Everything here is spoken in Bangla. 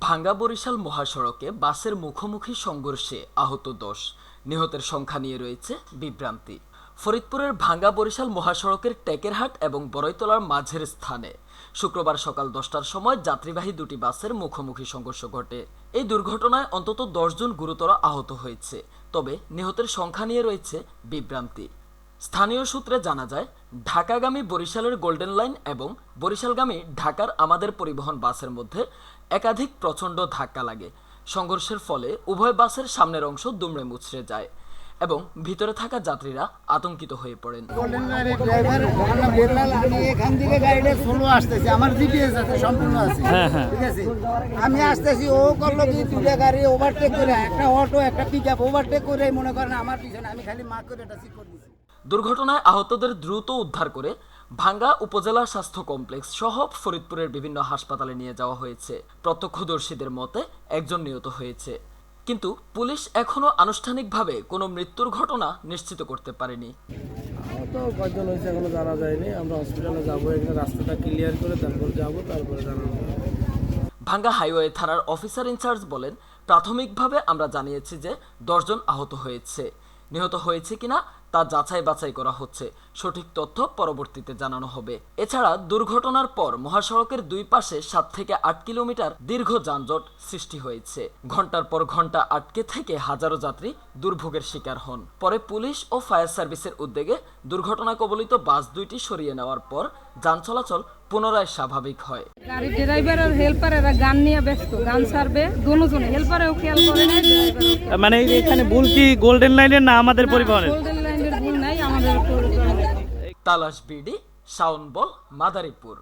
ভাঙ্গা বরিশাল মহাসড়কে বাসের মুখোমুখি সংঘর্ষে আহত দশ। নিহতের সংখ্যা নিয়ে রয়েছে বিভ্রান্তি। ফরিদপুরের ভাঙ্গা বরিশাল মহাসড়কের টেকেরহাট এবং বড়ইতলার মাঝের স্থানে শুক্রবার সকাল দশটার সময় যাত্রীবাহী দুটি বাসের মুখোমুখি সংঘর্ষ ঘটে। এই দুর্ঘটনায় অন্তত দশজন গুরুতর আহত হয়েছে। তবে নিহতের সংখ্যা নিয়ে রয়েছে বিভ্রান্তি। স্থানীয় সূত্রে জানা যায় ঢাকাগামী বরিশালের গোল্ডেন লাইন এবং বরিশালগামী ঢাকার আমাদের পরিবহন বাসের মধ্যে একাধিক প্রচণ্ড ধাক্কা লাগে। সংঘর্ষের ফলে উভয় বাসের সামনের অংশ দুমড়ে মুচড়ে যায় এবং ভিতরে থাকা যাত্রীরা আতঙ্কিত হয়ে পড়েন। গোল্ডেন লাইনের ড্রাইভার আমার নাম বেলাল আমি আসতেছি। আমার জিপিএস আছে সম্পূর্ণ আছে। ঠিক আছে? আমি আসতেছি ও করল কি দুটা গাড়ি ওভারটেক করে একটা অটো একটা পিক আপ ওভারটেক করে মনে করেন আমার পিছনে আমি খালি করে এটা ঠিক করে দুর্ঘটনায় আহতদের দ্রুত উদ্ধার করে ভাঙ্গা উপজেলা স্বাস্থ্য কমপ্লেক্স সহ ফরিদপুরের বিভিন্ন হাসপাতালে নিয়ে যাওয়া হয়েছে। প্রত্যক্ষদর্শীদের মতে একজন নিহত হয়েছে। কিন্তু পুলিশ এখনও আনুষ্ঠানিকভাবে কোনো মৃত্যুর ঘটনা নিশ্চিত করতে পারেনি। তো কয়জন হয়েছে এখনও জানা যায়নি। আমরা হসপিটালে যাব এখানে রাস্তাটা ক্লিয়ার করে তারপর যাব তারপরে জানাব। ভাঙ্গা হাইওয়ে থানার অফিসার ইনচার্জ বলেন প্রাথমিকভাবে আমরা জানিয়েছি যে দশজন আহত হয়েছে। নিহত হয়েছে কিনা তা যাচাই বাছাই করা হচ্ছে। সঠিক তথ্য পরবর্তীতে জানানো হবে। এছাড়া দুর্ঘটনার পর মহাসড়কের দুই পাশে সাত থেকে আট কিলোমিটার দীর্ঘ যানজট সৃষ্টি হয়েছে। ঘণ্টার পর ঘণ্টা আটকে থেকে হাজারো যাত্রী দুর্ভোগের শিকার হন। পরে পুলিশ ও ফায়ার সার্ভিসের উদ্যোগে দুর্ঘটনা কবলিত বাস দুইটি সরিয়ে নেওয়ার পর যান চলাচল পুনরায় স্বাভাবিক হয়। গাড়ির ড্রাইভার আর হেল্পার এরা গান নিয়ে ব্যস্ত। গান ছাড়বে দুজনে। হেল্পারেও খেয়াল করে না মানে এখানে ভুল কি গোল্ডেন লাইনের না আমাদের পরিবহনের গোল্ডেন লাইনের ভুল নাই আমাদের পরিবহনের তালাশ বিডি শাওন বল মাদারীপুর।